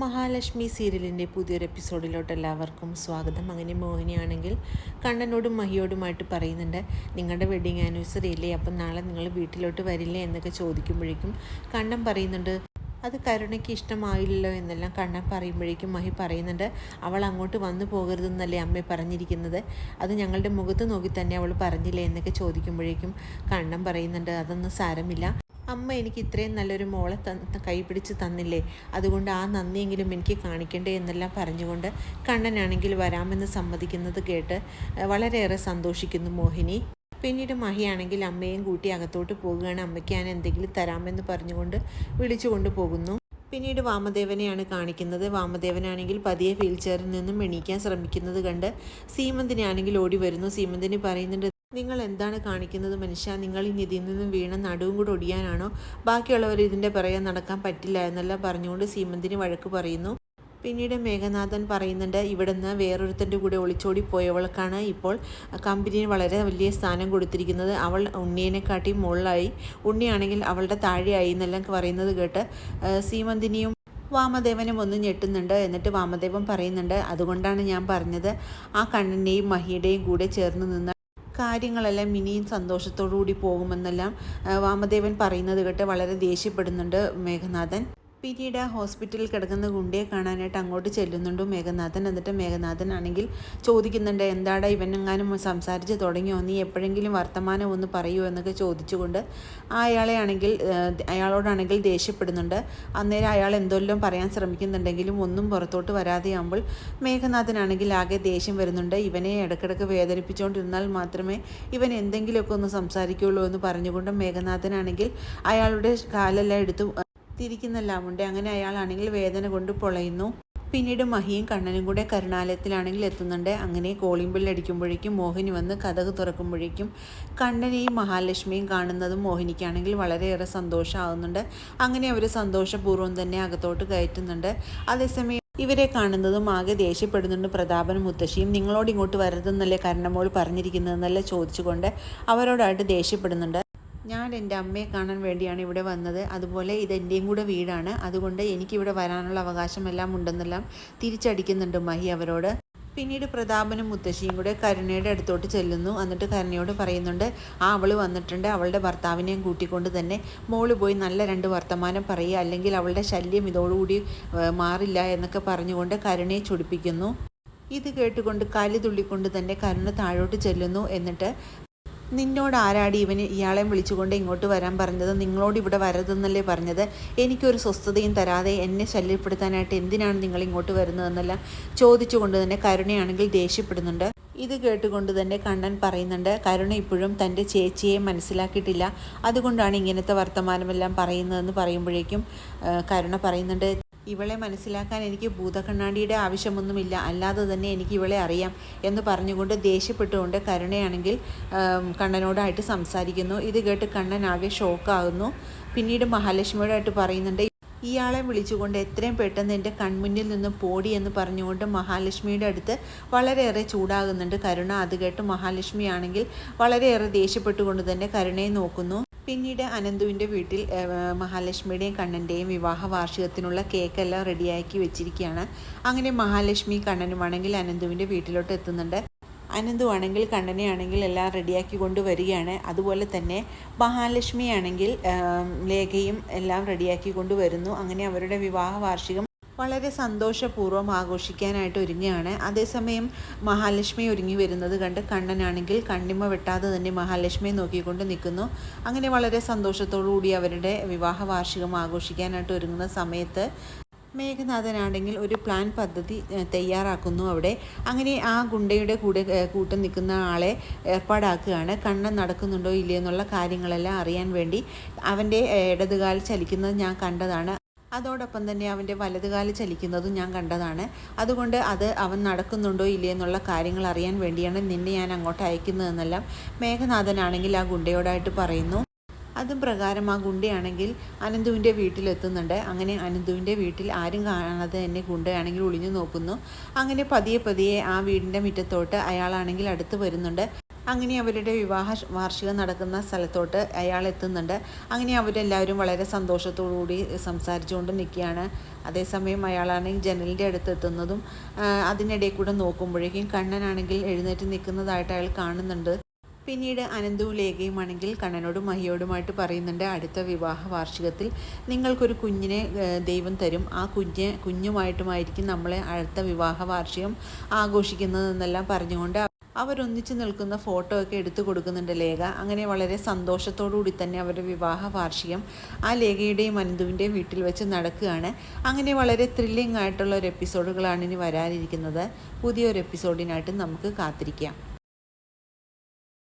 മഹാലക്ഷ്മി സീരിയലിന്റെ പുതിയൊരു എപ്പിസോഡിലോട്ട് എല്ലാവർക്കും സ്വാഗതം. അങ്ങനെ മോഹിനിയാണെങ്കിൽ കണ്ണനോടും മഹിയോടുമായിട്ട് പറയുന്നുണ്ട് നിങ്ങളുടെ വെഡിങ് ആനിവേഴ്സറി ഇല്ലേ അപ്പം നാളെ നിങ്ങൾ വീട്ടിലോട്ട് വരില്ലേ? എന്നൊക്കെ ചോദിക്കുമ്പോഴേക്കും കണ്ണൻ പറയുന്നുണ്ട് അത് കരുണയ്ക്ക് ഇഷ്ടമായില്ലല്ലോ എന്നെല്ലാം കണ്ണൻ പറയുമ്പോഴേക്കും മഹി പറയുന്നുണ്ട് അവൾ അങ്ങോട്ട് വന്നു പോകരുതെന്നല്ലേ അമ്മ പറഞ്ഞിരിക്കുന്നത്. അത് ഞങ്ങളുടെ മുഖത്ത് നോക്കി തന്നെ അവൾ പറഞ്ഞില്ലേ? എന്നൊക്കെ ചോദിക്കുമ്പോഴേക്കും കണ്ണൻ പറയുന്നുണ്ട് അതൊന്നും സാരമില്ല. അമ്മ എനിക്ക് ഇത്രയും നല്ലൊരു മോളെ ത കൈ പിടിച്ച് തന്നില്ലേ? അതുകൊണ്ട് ആ നന്ദിയെങ്കിലും എനിക്ക് കാണിക്കണ്ടേ എന്നെല്ലാം പറഞ്ഞുകൊണ്ട് കണ്ണനാണെങ്കിൽ വരാമെന്ന് സമ്മതിക്കുന്നത് കേട്ട് വളരെയേറെ സന്തോഷിക്കുന്നു മോഹിനി. പിന്നീട് മഹിയാണെങ്കിൽ അമ്മയും കൂട്ടി അകത്തോട്ട് പോകുകയാണ്. അമ്മയ്ക്ക് ഞാൻ എന്തെങ്കിലും തരാമെന്ന് പറഞ്ഞുകൊണ്ട് വിളിച്ചുകൊണ്ട് പോകുന്നു പിന്നീട് വാമദേവനെയാണ് കാണിക്കുന്നത്. വാമദേവനാണെങ്കിൽ പതിയെ വീൽ ചെയറിൽ നിന്നും എണീക്കാൻ ശ്രമിക്കുന്നത് കണ്ട് സീമന്തിനാണെങ്കിൽ ഓടി വരുന്നു. സീമന്തിന് പറയുന്നുണ്ട് നിങ്ങൾ എന്താണ് കാണിക്കുന്നത്? മനുഷ്യ നിങ്ങൾ ഇനി ഇതിൽ നിന്നും വീണ നടുവും കൂടെ ഒടിയാനാണോ? ബാക്കിയുള്ളവർ ഇതിന്റെ പിറകെ നടക്കാൻ പറ്റില്ല എന്നെല്ലാം പറഞ്ഞുകൊണ്ട് സീമന്തിന് വഴക്ക് പറയുന്നു. പിന്നീട് മേഘനാഥൻ പറയുന്നുണ്ട് ഇവിടുന്ന് വേറൊരുത്തന്റെ കൂടെ ഒളിച്ചോടി പോയവൾക്കാണ് ഇപ്പോൾ കമ്പനിയിൽ വളരെ വലിയ സ്ഥാനം കൊടുത്തിരിക്കുന്നത്. അവൾ ഉണ്ണിയെക്കാട്ടി മുകളിലായി. ഉണ്ണിയാണെങ്കിൽ അവളുടെ താഴെയായി എന്നെല്ലാം പറയുന്നത് കേട്ട് സീമന്തിനിയും വാമദേവനും ഒന്ന് ഞെട്ടുന്നുണ്ട്. എന്നിട്ട് വാമദേവൻ പറയുന്നുണ്ട് അതുകൊണ്ടാണ് ഞാൻ പറഞ്ഞത്. ആ കണ്ണന്റെയും മഹിയുടെയും കൂടെ ചേർന്ന് നിന്ന് കാര്യങ്ങളെല്ലാം ഇനിയും സന്തോഷത്തോടു കൂടി പോകുമെന്നെല്ലാം വാമദേവൻ പറയുന്നത് കേട്ട് വളരെ ദേഷ്യപ്പെടുന്നുണ്ട് മേഘനാഥൻ. പിന്നീട് ഹോസ്പിറ്റലിൽ കിടക്കുന്ന ഗുണ്ടിയെ കാണാനായിട്ട് അങ്ങോട്ട് ചെല്ലുന്നുണ്ട് മേഘനാഥൻ. എന്നിട്ട് മേഘനാഥൻ ആണെങ്കിൽ ചോദിക്കുന്നുണ്ട് എന്താടാ ഇവനെങ്ങാനും സംസാരിച്ച് തുടങ്ങിയോ? നീ എപ്പോഴെങ്കിലും വർത്തമാനം ഒന്ന് പറയുമോ എന്നൊക്കെ ചോദിച്ചുകൊണ്ട് അയാളെ ആണെങ്കിൽ അയാളോടാണെങ്കിൽ ദേഷ്യപ്പെടുന്നുണ്ട്. അന്നേരം അയാൾ എന്തെല്ലാം പറയാൻ ശ്രമിക്കുന്നുണ്ടെങ്കിലും ഒന്നും പുറത്തോട്ട് വരാതെയാകുമ്പോൾ മേഘനാഥനാണെങ്കിൽ ആകെ ദേഷ്യം വരുന്നുണ്ട്. ഇവനെ ഇടയ്ക്കിടയ്ക്ക് വേദനിപ്പിച്ചുകൊണ്ടിരുന്നാൽ മാത്രമേ ഇവൻ എന്തെങ്കിലുമൊക്കെ ഒന്ന് സംസാരിക്കുകയുള്ളൂ എന്ന് പറഞ്ഞുകൊണ്ട് മേഘനാഥനാണെങ്കിൽ അയാളുടെ കാലെല്ലാം എടുത്തു തിരിക്കുന്നെല്ലാമുണ്ട് അങ്ങനെ അയാളാണെങ്കിൽ വേദന കൊണ്ട് പൊളയുന്നു. പിന്നീട് മഹിയും കണ്ണനും കൂടെ കരുണാലയത്തിലാണെങ്കിൽ എത്തുന്നുണ്ട്. അങ്ങനെ കോളിംഗ് ബില്ലടിക്കുമ്പോഴേക്കും മോഹിനി വന്ന് കഥക് തുറക്കുമ്പോഴേക്കും കണ്ണനെയും മഹാലക്ഷ്മിയും കാണുന്നതും മോഹിനിക്കാണെങ്കിൽ വളരെയേറെ സന്തോഷമാകുന്നുണ്ട് അങ്ങനെ അവർ സന്തോഷപൂർവം തന്നെ അകത്തോട്ട് കയറ്റുന്നുണ്ട്. അതേസമയം ഇവരെ കാണുന്നതും ആകെ ദേഷ്യപ്പെടുന്നുണ്ട് പ്രതാപനും മുത്തശ്ശിയും. നിങ്ങളോട് ഇങ്ങോട്ട് വരരുതെന്നല്ലേ കരണമോൾ പറഞ്ഞിരിക്കുന്നതെന്നല്ലേ ചോദിച്ചുകൊണ്ട് അവരോടായിട്ട് ദേഷ്യപ്പെടുന്നുണ്ട്. ഞാൻ എന്റെ അമ്മയെ കാണാൻ വേണ്ടിയാണ് ഇവിടെ വന്നത്. അതുപോലെ ഇത് എന്റെയും കൂടെ വീടാണ്. അതുകൊണ്ട് എനിക്കിവിടെ വരാനുള്ള അവകാശമെല്ലാം ഉണ്ടെന്നെല്ലാം തിരിച്ചടിക്കുന്നുണ്ട് മഹി അവരോട്. പിന്നീട് പ്രതാപനും മുത്തശ്ശിയും കൂടെ കരുണയുടെ അടുത്തോട്ട് ചെല്ലുന്നു. എന്നിട്ട് കരുണയോട് പറയുന്നുണ്ട് ആ അവൾ വന്നിട്ടുണ്ട്. അവളുടെ ഭർത്താവിനെയും കൂട്ടിക്കൊണ്ട് തന്നെ മോൾ പോയി നല്ല രണ്ട് വർത്തമാനം പറയുക. അല്ലെങ്കിൽ അവളുടെ ശല്യം ഇതോടുകൂടി മാറില്ല എന്നൊക്കെ പറഞ്ഞുകൊണ്ട് കരുണയെ ചൊടിപ്പിക്കുന്നു. ഇത് കേട്ടുകൊണ്ട് കലി തുള്ളിക്കൊണ്ട് തന്നെ കരുണ താഴോട്ട് ചെല്ലുന്നു. എന്നിട്ട് നിന്നോട് ആരാടി ഇവന് ഇയാളെ വിളിച്ചുകൊണ്ട് ഇങ്ങോട്ട് വരാൻ പറഞ്ഞത്? നിങ്ങളോട് ഇവിടെ വരരുതെന്നല്ലേ പറഞ്ഞത്? എനിക്കൊരു സ്വസ്ഥതയും തരാതെ എന്നെ ശല്യപ്പെടുത്താനായിട്ട് എന്തിനാണ് നിങ്ങൾ ഇങ്ങോട്ട് വരുന്നതെന്നെല്ലാം ചോദിച്ചുകൊണ്ട് തന്നെ കരുണയാണെങ്കിൽ ദേഷ്യപ്പെടുന്നുണ്ട്. ഇത് കേട്ടുകൊണ്ട് തന്നെ കണ്ണൻ പറയുന്നുണ്ട് കരുണ ഇപ്പോഴും തന്റെ ചേച്ചിയെ മനസ്സിലാക്കിയിട്ടില്ല. അതുകൊണ്ടാണ് ഇങ്ങനത്തെ വർത്തമാനമെല്ലാം പറയുന്നതെന്ന് പറയുമ്പോഴേക്കും കരുണ പറയുന്നുണ്ട്. ഇവളെ മനസ്സിലാക്കാൻ എനിക്ക് ഭൂതകണ്ണാടിയുടെ ആവശ്യമൊന്നുമില്ല. അല്ലാതെ തന്നെ എനിക്ക് ഇവളെ അറിയാം എന്ന് പറഞ്ഞുകൊണ്ട് ദേഷ്യപ്പെട്ടുകൊണ്ട് കരുണയാണെങ്കിൽ കണ്ണനോടായിട്ട് സംസാരിക്കുന്നു. ഇത് കേട്ട് കണ്ണൻ ആകെ ഷോക്കാകുന്നു. പിന്നീട് മഹാലക്ഷ്മിയോടായിട്ട് പറയുന്നുണ്ട് ഇയാളെ വിളിച്ചുകൊണ്ട് എത്രയും പെട്ടെന്ന് എന്റെ കൺമുന്നിൽ നിന്നും പോടി എന്ന് പറഞ്ഞുകൊണ്ട് മഹാലക്ഷ്മിയുടെ അടുത്ത് വളരെയേറെ ചൂടാകുന്നുണ്ട് കരുണ. അത് കേട്ട് മഹാലക്ഷ്മി ആണെങ്കിൽ വളരെയേറെ ദേഷ്യപ്പെട്ടുകൊണ്ട് തന്നെ കരുണയെ നോക്കുന്നു. പിന്നീട് അനന്തുവിന്റെ വീട്ടിൽ മഹാലക്ഷ്മിയുടെയും കണ്ണന്റെയും വിവാഹ വാർഷികത്തിനുള്ള കേക്കെല്ലാം റെഡിയാക്കി വെച്ചിരിക്കുകയാണ്. അങ്ങനെ മഹാലക്ഷ്മി കണ്ണനുമാണെങ്കിൽ അനന്തുവിന്റെ വീട്ടിലോട്ട് എത്തുന്നുണ്ട്. അനന്തു ആണെങ്കിൽ കണ്ണനെ ആണെങ്കിൽ എല്ലാം റെഡിയാക്കി കൊണ്ടുവരികയാണ് അതുപോലെ തന്നെ മഹാലക്ഷ്മിയാണെങ്കിൽ ലേഖയും എല്ലാം റെഡിയാക്കി കൊണ്ടുവരുന്നു അങ്ങനെ അവരുടെ വിവാഹ വാർഷികം വളരെ സന്തോഷപൂർവം ആഘോഷിക്കാനായിട്ട് ഒരുങ്ങുകയാണ്. അതേസമയം മഹാലക്ഷ്മി ഒരുങ്ങി വരുന്നത് കണ്ട് കണ്ണനാണെങ്കിൽ കണ്ണിമ വെട്ടാതെ തന്നെ മഹാലക്ഷ്മിയെ നോക്കിക്കൊണ്ട് നിൽക്കുന്നു. അങ്ങനെ വളരെ സന്തോഷത്തോടുകൂടി അവരുടെ വിവാഹ വാർഷികം ആഘോഷിക്കാനായിട്ട് ഒരുങ്ങുന്ന സമയത്ത് മേഘനാഥനാണെങ്കിൽ ഒരു പ്ലാൻ പദ്ധതി തയ്യാറാക്കുന്നു അവിടെ. അങ്ങനെ ആ ഗുണ്ടയുടെ കൂടെ കൂട്ടം നിൽക്കുന്ന ആളെ ഏർപ്പാടാക്കുകയാണ്. കണ്ണൻ നടക്കുന്നുണ്ടോ ഇല്ലയോ എന്നുള്ള കാര്യങ്ങളെല്ലാം അറിയാൻ വേണ്ടി അവന്റെ ഇടതുകാൽ ചലിക്കുന്നത് ഞാൻ കണ്ടതാണ്. അതോടൊപ്പം തന്നെ അവന്റെ വലതുകാൽ ചലിക്കുന്നതും ഞാൻ കണ്ടതാണ്. അതുകൊണ്ട് അത് അവൻ നടക്കുന്നുണ്ടോ ഇല്ലേ എന്നുള്ള കാര്യങ്ങൾ അറിയാൻ വേണ്ടിയാണ് നിന്നെ ഞാൻ അങ്ങോട്ട് അയക്കുന്നതെന്നെല്ലാം മേഘനാഥനാണെങ്കിൽ ആ ഗുണ്ടയോടായിട്ട് പറയുന്നു. അതും പ്രകാരം ആ ഗുണ്ടയാണെങ്കിൽ അനന്തുവിന്റെ വീട്ടിലെത്തുന്നുണ്ട്. അങ്ങനെ അനന്തുവിന്റെ വീട്ടിൽ ആരും കാണാതെ തന്നെ ഗുണ്ടയാണെങ്കിൽ ഒളിഞ്ഞു നോക്കുന്നു. അങ്ങനെ പതിയെ പതിയെ ആ വീടിന്റെ മുറ്റത്തോട്ട് അയാളാണെങ്കിൽ അടുത്ത് വരുന്നുണ്ട്. അങ്ങനെ അവരുടെ വിവാഹ വാർഷികം നടക്കുന്ന സ്ഥലത്തോട്ട് അയാൾ എത്തുന്നുണ്ട്. അങ്ങനെ അവരെല്ലാവരും വളരെ സന്തോഷത്തോടുകൂടി സംസാരിച്ചുകൊണ്ട് നിൽക്കുകയാണ്. അതേസമയം അയാളാണെങ്കിൽ ജനലിന്റെ അടുത്ത് എത്തുന്നതും അതിനിടയിൽ കൂടെ നോക്കുമ്പോഴേക്കും കണ്ണനാണെങ്കിൽ എഴുന്നേറ്റ് നിൽക്കുന്നതായിട്ട് അയാൾ കാണുന്നുണ്ട്. പിന്നീട് അനന്തവും ലേഖയുമാണെങ്കിൽ കണ്ണനോടും മഹിയോടുമായിട്ട് പറയുന്നുണ്ട് അടുത്ത വിവാഹ വാർഷികത്തിൽ നിങ്ങൾക്കൊരു കുഞ്ഞിനെ ദൈവം തരും. ആ കുഞ്ഞ് കുഞ്ഞുമായിട്ടുമായിരിക്കും നമ്മളെ അടുത്ത വിവാഹ വാർഷികം ആഘോഷിക്കുന്നതെന്നെല്ലാം പറഞ്ഞുകൊണ്ട് അവരൊന്നിച്ച് നിൽക്കുന്ന ഫോട്ടോ ഒക്കെ എടുത്തു കൊടുക്കുന്നുണ്ട് ലേഖ. അങ്ങനെ വളരെ സന്തോഷത്തോടു കൂടി തന്നെ അവരുടെ വിവാഹ വാർഷികം ആ ലേഖയുടെയും അനന്തുവിന്റെയും വീട്ടിൽ വെച്ച് നടക്കുകയാണ്. അങ്ങനെ വളരെ ത്രില്ലിംഗ് ആയിട്ടുള്ള ഒരു എപ്പിസോഡുകളാണ് ഇനി വരാനിരിക്കുന്നത്. പുതിയൊരു എപ്പിസോഡിനായിട്ട് നമുക്ക് കാത്തിരിക്കാം.